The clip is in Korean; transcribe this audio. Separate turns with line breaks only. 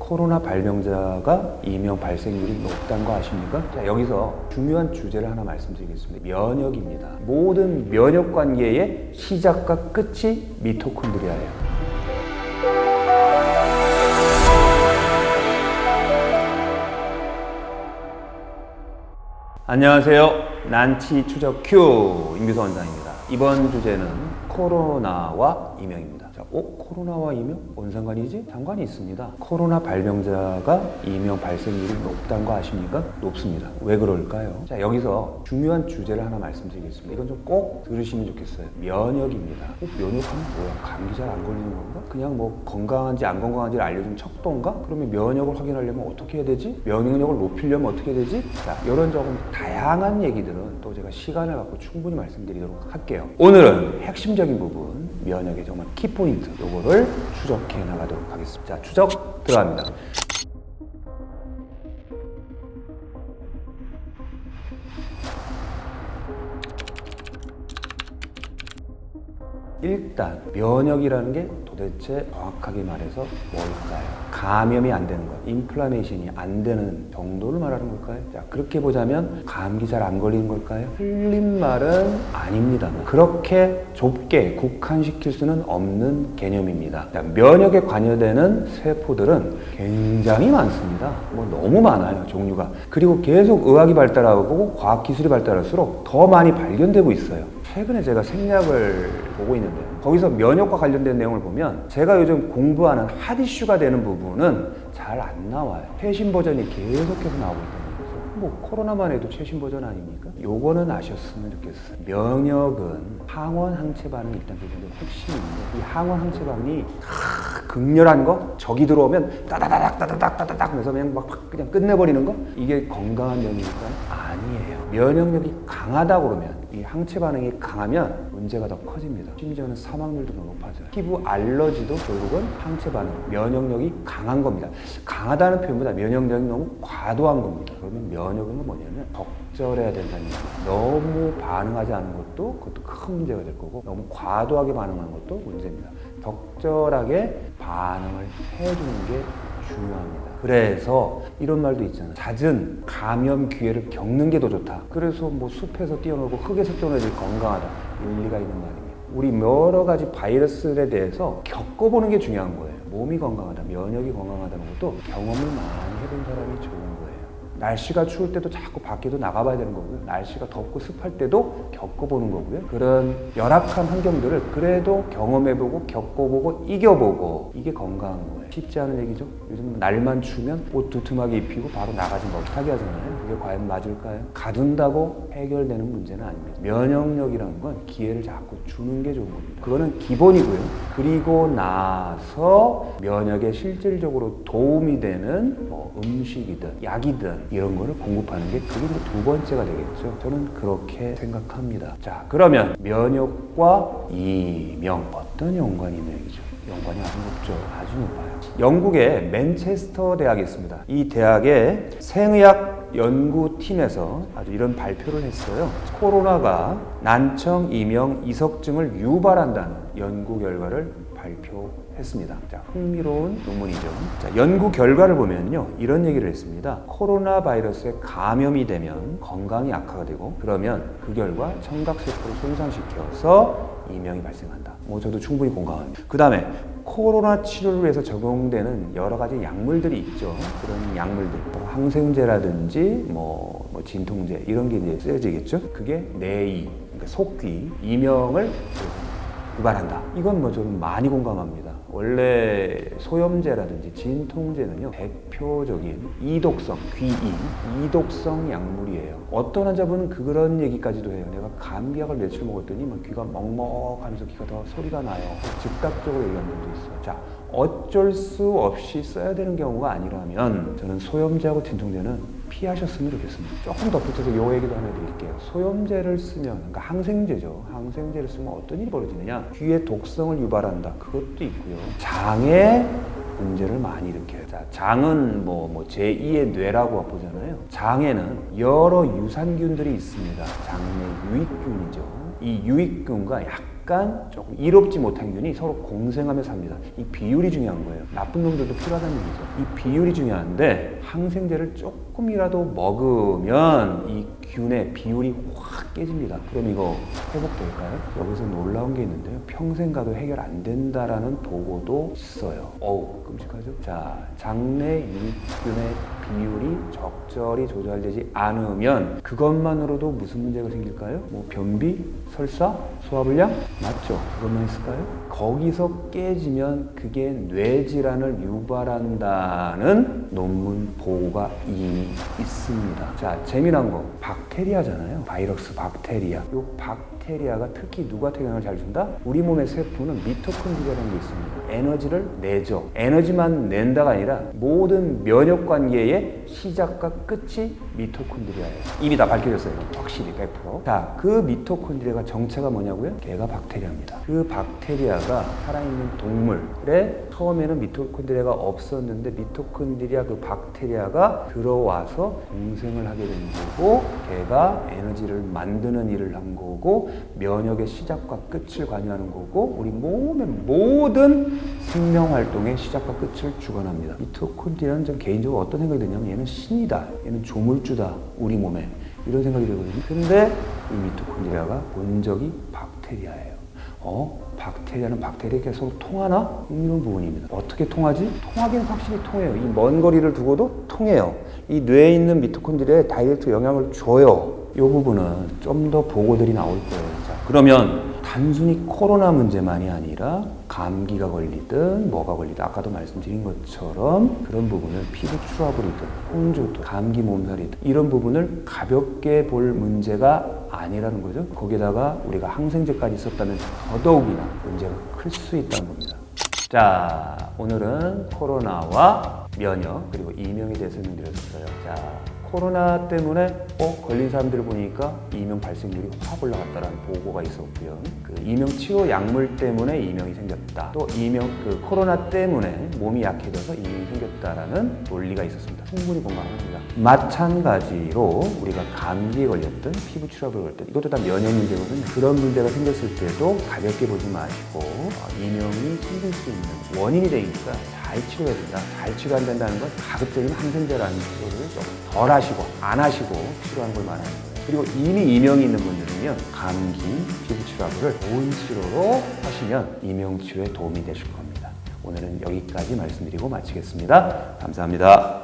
코로나 발병자가 이명 발생률이 높다는 거 아십니까? 자, 여기서 중요한 주제를 하나 말씀드리겠습니다. 면역입니다. 모든 면역 관계의 시작과 끝이 미토콘드리아예요. 안녕하세요. 난치 추적 큐 임규서 원장입니다. 이번 주제는 코로나와 이명입니다. 자, 어? 코로나와 이명? 뭔 상관이지? 상관이 있습니다. 코로나 발병자가 이명 발생률이 높다는 거 아십니까? 높습니다. 왜 그럴까요? 자, 여기서 중요한 주제를 하나 말씀드리겠습니다. 이건 좀 꼭 들으시면 좋겠어요. 면역입니다. 어, 면역하면 뭐야? 감기 잘 안 걸리는 건가? 그냥 뭐 건강한지 안 건강한지를 알려준 척도인가? 그러면 면역을 확인하려면 어떻게 해야 되지? 면역력을 높이려면 어떻게 해야 되지? 자, 이런 조금 다양한 얘기들은 또 제가 시간을 갖고 충분히 말씀드리도록 할게요. 오늘은 핵심적인 부분, 면역의 정말 키포 인트, 요거를 추적해 나가도록 하겠습니다. 자, 추적 들어갑니다. 일단 면역이라는 게 도대체 정확하게 말해서 뭘까요? 감염이 안 되는 것, 인플라메이션이 안 되는 정도를 말하는 걸까요? 자, 그렇게 보자면 감기 잘 안 걸리는 걸까요? 틀린 말은 아닙니다. 그렇게 좁게 국한시킬 수는 없는 개념입니다. 자, 면역에 관여되는 세포들은 굉장히 많습니다. 뭐 너무 많아요, 종류가. 그리고 계속 의학이 발달하고 과학기술이 발달할수록 더 많이 발견되고 있어요. 최근에 제가 생략을 보고 있는데요. 거기서 면역과 관련된 내용을 보면 제가 요즘 공부하는 핫 이슈가 되는 부분은 잘 안 나와요. 최신 버전이 계속해서 나오고 거죠. 뭐 코로나만 해도 최신 버전 아닙니까? 요거는 아셨으면 좋겠어요. 면역은 항원 항체 반응이 일단 굉장히 핵심인데 이 항원 항체 반응이 크, 극렬한 거 적이 들어오면 따다다닥 따다닥 따다닥 하면서 그냥 막 그냥 끝내버리는 거 이게 건강한 면역일까요? 아니에요. 면역력이 강하다 그러면 이 항체 반응이 강하면 문제가 더 커집니다. 심지어는 사망률도 더 높아져요. 피부 알러지도 결국은 항체 반응, 면역력이 강한 겁니다. 강하다는 표현보다 면역력이 너무 과도한 겁니다. 그러면 면역은 뭐냐면 적절해야 된다는 얘기예요. 너무 반응하지 않은 것도 그것도 큰 문제가 될 거고 너무 과도하게 반응하는 것도 문제입니다. 적절하게 반응을 해주는 게 중요합니다. 그래서 이런 말도 있잖아요. 잦은 감염 기회를 겪는 게 더 좋다. 그래서 뭐 숲에서 뛰어놀고 흙에서 뛰어놀지 건강하다. 일리가 있는 말입니다. 우리 여러 가지 바이러스에 대해서 겪어보는 게 중요한 거예요. 몸이 건강하다, 면역이 건강하다는 것도 경험을 많이 해본 사람이 좋은. 날씨가 추울 때도 자꾸 밖에도 나가봐야 되는 거고요. 날씨가 덥고 습할 때도 겪어보는 거고요. 그런 열악한 환경들을 그래도 경험해보고 겪어보고 이겨보고 이게 건강한 거예요. 쉽지 않은 얘기죠. 요즘 날만 추우면 옷 두툼하게 입히고 바로 나가지 못하게 하잖아요. 그게 과연 맞을까요? 가둔다고 해결되는 문제는 아닙니다. 면역력이라는 건 기회를 자꾸 주는 게 좋은 겁니다. 그거는 기본이고요. 그리고 나서 면역에 실질적으로 도움이 되는 뭐 음식이든 약이든 이런 거를 공급하는 게 그게 두 번째가 되겠죠. 저는 그렇게 생각합니다. 자, 그러면 면역과 이명 어떤 연관이 있는 얘기죠? 연관이 아주 높죠. 아주 높아요. 영국의 맨체스터 대학이 있습니다. 이 대학의 생의학 연구팀에서 아주 이런 발표를 했어요. 코로나가 난청, 이명, 이석증을 유발한다는 연구 결과를 발표했습니다. 자, 흥미로운 논문이죠. 자, 연구 결과를 보면요. 이런 얘기를 했습니다. 코로나 바이러스에 감염이 되면 건강이 악화가 되고 그러면 그 결과 청각세포를 손상시켜서 이명이 발생한다. 뭐 저도 충분히 공감합니다. 그 다음에 코로나 치료를 위해서 적용되는 여러 가지 약물들이 있죠. 그런 약물들, 뭐 항생제라든지 뭐, 뭐 진통제 이런 게 이제 쓰여지겠죠. 그게 내이, 그러니까 속귀, 이명을 유발한다. 이건 뭐 저는 많이 공감합니다. 원래 소염제라든지 진통제는요 대표적인 이독성 귀이 이독성 약물이에요. 어떤 환자분은 그런 얘기까지도 해요. 내가 감기약을 며칠 먹었더니 막 귀가 먹먹하면서 귀가 더 소리가 나요. 즉각적으로 얘기하는 분도 있어요. 자 어쩔 수 없이 써야 되는 경우가 아니라면 저는 소염제하고 진통제는 피하셨으면 좋겠습니다. 조금 덧붙여서 요 얘기도 하나 드릴게요. 소염제를 쓰면, 그러니까 항생제죠. 항생제를 쓰면 어떤 일이 벌어지느냐? 귀의 독성을 유발한다. 그것도 있고요. 장에 문제를 많이 일으켜요. 자, 장은 뭐, 뭐 제2의 뇌라고 보잖아요. 장에는 여러 유산균들이 있습니다. 장내 유익균이죠. 이 유익균과 약 약간 조금 이롭지 못한 균이 서로 공생하며 삽니다. 이 비율이 중요한 거예요. 나쁜 놈들도 필요하다는 얘기죠. 이 비율이 중요한데 항생제를 조금이라도 먹으면 이 균의 비율이 확 깨집니다. 그럼 이거 회복될까요? 여기서 놀라운 게 있는데요. 평생 가도 해결 안 된다라는 보고도 있어요. 어우, 끔찍하죠? 자, 장내 유익균의 비율이 적절히 조절되지 않으면 그것만으로도 무슨 문제가 생길까요? 뭐 변비, 설사, 소화불량? 맞죠? 그것만 있을까요? 거기서 깨지면 그게 뇌질환을 유발한다는 논문 보고가 이미 있습니다. 자, 재미난 거 박테리아잖아요. 바이러스 박테리아. 요 박테리아가 특히 누구한테 영향을 잘 준다? 우리 몸의 세포는 미토콘드리아라는 게 있습니다. 에너지를 내죠. 에너지만 낸다가 아니라 모든 면역 관계 의 시작과 끝이 미토콘드리아예요. 이미 다 밝혀졌어요. 확실히 100%. 자, 그 미토콘드리아가 정체가 뭐냐고요? 걔가 박테리아입니다. 그 박테리아가 살아있는 동물에 처음에는 미토콘드리아가 없었는데 미토콘드리아 그 박테리아가 들어와서 공생을 하게 된 거고 걔가 에너지를 만드는 일을 한 거고 면역의 시작과 끝을 관여하는 거고 우리 몸의 모든 생명 활동의 시작과 끝을 주관합니다. 미토콘드리아는 전 개인적으로 어떤 생각이 드냐면 얘는 신이다. 얘는 조물주다. 우리 몸에. 이런 생각이 들거든요. 근데 이 미토콘드리아가 본적이 박테리아예요. 어? 박테리아는 박테리아가 서로 통하나? 이런 부분입니다. 어떻게 통하지? 통하기는 확실히 통해요. 이 먼 거리를 두고도 통해요. 이 뇌에 있는 미토콘드리아에 다이렉트 영향을 줘요. 이 부분은 좀 더 보고들이 나올 거예요. 자, 그러면 단순히 코로나 문제만이 아니라 감기가 걸리든 뭐가 걸리든 아까도 말씀드린 것처럼 그런 부분을 피부 출압을이든 홍조든 감기 몸살이든 이런 부분을 가볍게 볼 문제가 아니라는 거죠. 거기다가 우리가 항생제까지 썼다면 더더욱이나 문제가 클 수 있다는 겁니다. 자, 오늘은 코로나와 면역 그리고 이명에 대해서 설명드렸어요. 자, 코로나 때문에 어 걸린 사람들을 보니까 이명 발생률이 확 올라갔다라는 보고가 있었고요. 그 이명 치료 약물 때문에 이명이 생겼다. 또 이명 그 코로나 때문에 몸이 약해져서 이명이 생겼다라는 논리가 있었습니다. 충분히 공감합니다. 마찬가지로 우리가 감기에 걸렸든 피부 출혈을 걸렸든 이것도 다 면역 문제거든요. 그런 문제가 생겼을 때도 가볍게 보지 마시고 어, 이명이 생길 수 있는 원인이 되니까 잘 치료해야 된다. 잘 치료 안 된다는 건 가급적이면 항생제라는 치료를 좀 덜 하시고 안 하시고 치료하는 걸 말하는 거예요. 그리고 이미 이명이 있는 분들은요 감기, 피부 치료를 좋은 치료로 하시면 이명 치료에 도움이 되실 겁니다. 오늘은 여기까지 말씀드리고 마치겠습니다. 감사합니다.